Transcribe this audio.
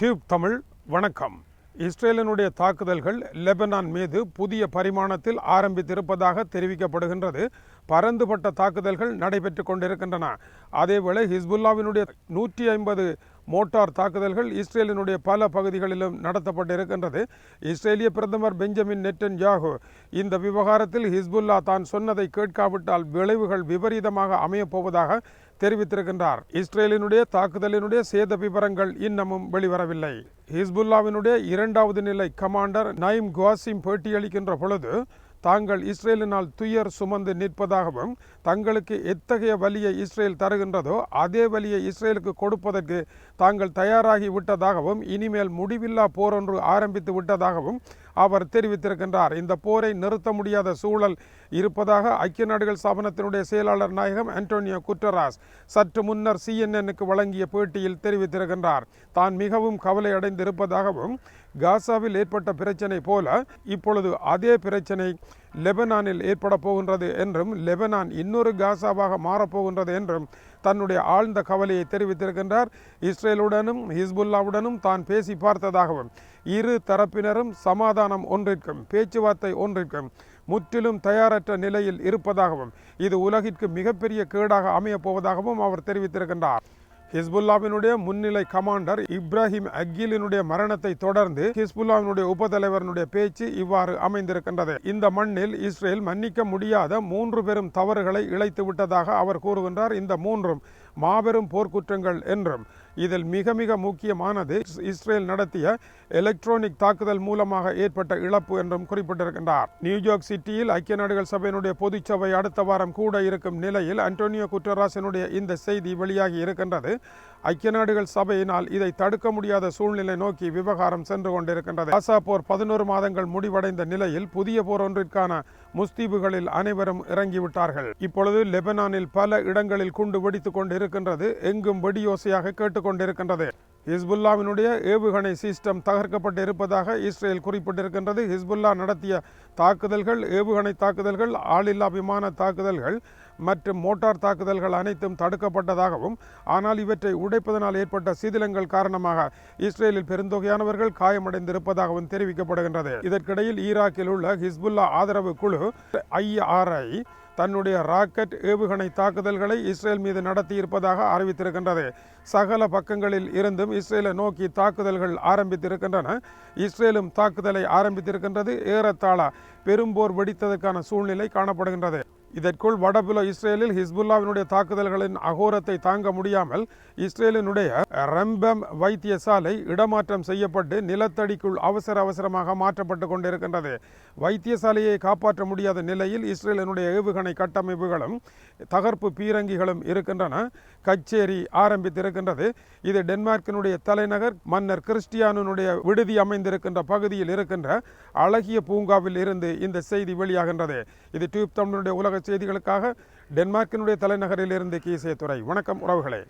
Tube Tamil வணக்கம். இஸ்ரேலினுடைய தாக்குதல்கள் லெபனான் மீது புதிய பரிமாணத்தில் ஆரம்பித்திருப்பதாக தெரிவிக்கப்படுகின்றது. பரந்துபட்ட தாக்குதல்கள் நடைபெற்று கொண்டிருக்கின்றன. அதேவேளை ஹிஸ்புல்லாவினுடைய நூற்றி ஐம்பது மோட்டார் தாக்குதல்கள் இஸ்ரேலினுடைய பல பகுதிகளிலும் நடத்தப்பட்டிருக்கின்றது. இஸ்ரேலிய பிரதமர் பெஞ்சமின் நெட்டன் யாகு இந்த விவகாரத்தில் ஹிஸ்புல்லா தான் சொன்னதை கேட்காவிட்டால் விளைவுகள் விபரீதமாக அமையப்போவதாக தெரிவித்திருக்கின்றார். இஸ்ரேலினுடைய தாக்குதலினுடைய சேத விவரங்கள் இன்னமும் வெளிவரவில்லை. ஹிஸ்புல்லாவினுடைய இரண்டாவது நிலை கமாண்டர் நயிம் குவாசிம் பேட்டியளிக்கின்ற பொழுது தாங்கள் இஸ்ரேலினால் துயர் சுமந்து நிற்பதாகவும் தங்களுக்கு எத்தகைய வலியை இஸ்ரேல் தருகின்றதோ அதே வலியை இஸ்ரேலுக்கு கொடுப்பதற்கு தாங்கள் தயாராகி விட்டதாகவும் இனிமேல் முடிவில்லா போர் ஒன்று ஆரம்பித்து விட்டதாகவும் அவர் தெரிவித்திருக்கின்றார். இந்த போரை நிறுத்த முடியாத சூழல் இருப்பதாக ஐக்கிய நாடுகள் ஸ்தாபனத்தினுடைய செயலாளர் நாயகம் அன்டோனியோ குட்டராஸ் சற்று முன்னர் சிஎன்எனுக்கு வழங்கிய பேட்டியில் தெரிவித்திருக்கின்றார். தான் மிகவும் கவலை அடைந்திருப்பதாகவும் காசாவில் ஏற்பட்ட பிரச்சனை போல இப்பொழுது அதே பிரச்சனை லெபனானில் ஏற்பட போகின்றது என்றும் லெபனான் இன்னொரு காசாவாக மாறப்போகின்றது என்றும் தன்னுடைய ஆழ்ந்த கவலையை தெரிவித்திருக்கின்றார். இஸ்ரேலுடனும் ஹிஸ்புல்லாவுடனும் தான் பேசி பார்த்ததாகவும் இரு தரப்பினரும் சமாதானம் ஒன்றிற்கும் பேச்சுவார்த்தை ஒன்றிற்கும் முற்றிலும் தயாரற்ற நிலையில் இருப்பதாகவும் இது உலகிற்கு மிகப்பெரிய கேடாக அமையப் போவதாகவும் அவர் தெரிவித்திருக்கின்றார். ஹிஸ்புல்லாவினுடைய முன்னிலை கமாண்டர் இப்ராஹிம் அக்கீலினுடைய மரணத்தை தொடர்ந்து ஹிஸ்புல்லாவினுடைய உபதலைவரனுடைய பேச்சு இவ்வாறு அமைந்திருக்கின்றது. இந்த மண்ணில் இஸ்ரேல் மன்னிக்க முடியாத மூன்று பெரும் தவறுகளை இழைத்து விட்டதாக அவர் கூறுகின்றார். இந்த மூன்றும் மாபெரும் போர்க்குற்றங்கள் என்றும் இதில் மிக மிக முக்கியமானது இஸ்ரேல் நடத்திய எலக்ட்ரானிக் தாக்குதல் மூலமாக ஏற்பட்ட இழப்பு என்றும் குறிப்பிட்டிருக்கின்றார். நியூயார்க் சிட்டியில் ஐக்கிய நாடுகள் சபையினுடைய பொதுச்சபை அடுத்த வாரம் கூட இருக்கும் நிலையில் அன்டோனியோ குட்டராசனுடைய இந்த செய்தி வெளியாகி இருக்கின்றது. ஐக்கிய நாடுகள் சபையினால் இதை தடுக்க முடியாத சூழ்நிலை நோக்கி விவகாரம் சென்று கொண்டிருக்கின்றது. காசா போர் பதினோரு மாதங்கள் முடிவடைந்த நிலையில் புதிய போர் ஒன்றிற்கான முஸ்தீபுகளில் அனைவரும் இறங்கிவிட்டார்கள். இப்பொழுது லெபனானில் பல இடங்களில் குண்டு வெடித்துக் கொண்டிருக்கின்றது. எங்கும் வெடியோசையாக கொண்டிருக்கின்றது. ஹிஸ்புல்லாவினுடைய ஏவுகணை சிஸ்டம் தகர்க்கப்பட்டு இருப்பதாக இஸ்ரேல் குறிப்பிட்டிருக்கின்றது. ஹிஸ்புல்லா நடத்திய தாக்குதல்கள் ஏவுகணை தாக்குதல்கள் ஆளில்லா விமான தாக்குதல்கள் மற்றும் மோட்டார் தாக்குதல்கள் அனைத்தும் தடுக்கப்பட்டதாகவும் ஆனால் இவற்றை உடைப்பதனால் ஏற்பட்ட சீதிலங்கள் காரணமாக இஸ்ரேலில் பெருந்தொகையானவர்கள் காயமடைந்திருப்பதாகவும் தெரிவிக்கப்படுகின்றது. இதற்கிடையில் ஈராக்கில் உள்ள ஹிஸ்புல்லா ஆதரவு குழு ஐஆர்ஐ தன்னுடைய ராக்கெட் ஏவுகணை தாக்குதல்களை இஸ்ரேல் மீது நடத்தியிருப்பதாக அறிவித்திருக்கின்றது. சகல பக்கங்களில் இருந்தும் இஸ்ரேலை நோக்கி தாக்குதல்கள் ஆரம்பித்திருக்கின்றன. இஸ்ரேலும் தாக்குதலை ஆரம்பித்திருக்கின்றது. ஏறத்தாழ பெரும்போர் வெடித்ததற்கான சூழ்நிலை காணப்படுகின்றது. இதற்குள் வடபுல இஸ்ரேலில் ஹிஸ்புல்லாவினுடைய தாக்குதல்களின் அகோரத்தை தாங்க முடியாமல் இஸ்ரேலினுடைய ரம்பம் வைத்தியசாலை இடமாற்றம் செய்யப்பட்டு நிலத்தடிக்குள் அவசர அவசரமாக மாற்றப்பட்டு கொண்டிருக்கின்றது. வைத்தியசாலையை காப்பாற்ற முடியாத நிலையில் இஸ்ரேலினுடைய ஏவுகணை கட்டமைப்புகளும் தகர்ப்பு பீரங்கிகளும் இருக்கின்றன. கச்சேரி ஆரம்பித்திருக்கின்றது. இது டென்மார்க்கினுடைய தலைநகர் மன்னர் கிறிஸ்டியானுடைய விடுதி அமைந்திருக்கின்ற பகுதியில் இருக்கின்ற அழகிய பூங்காவில் இருந்து இந்த செய்தி வெளியாகின்றது. இது டியூப் தமிழுடைய உலக செய்திகளுக்காக டென்மார்க்கினுடைய தலைநகரில் இருந்து கீசே துறை வணக்கம் உறவுகளே.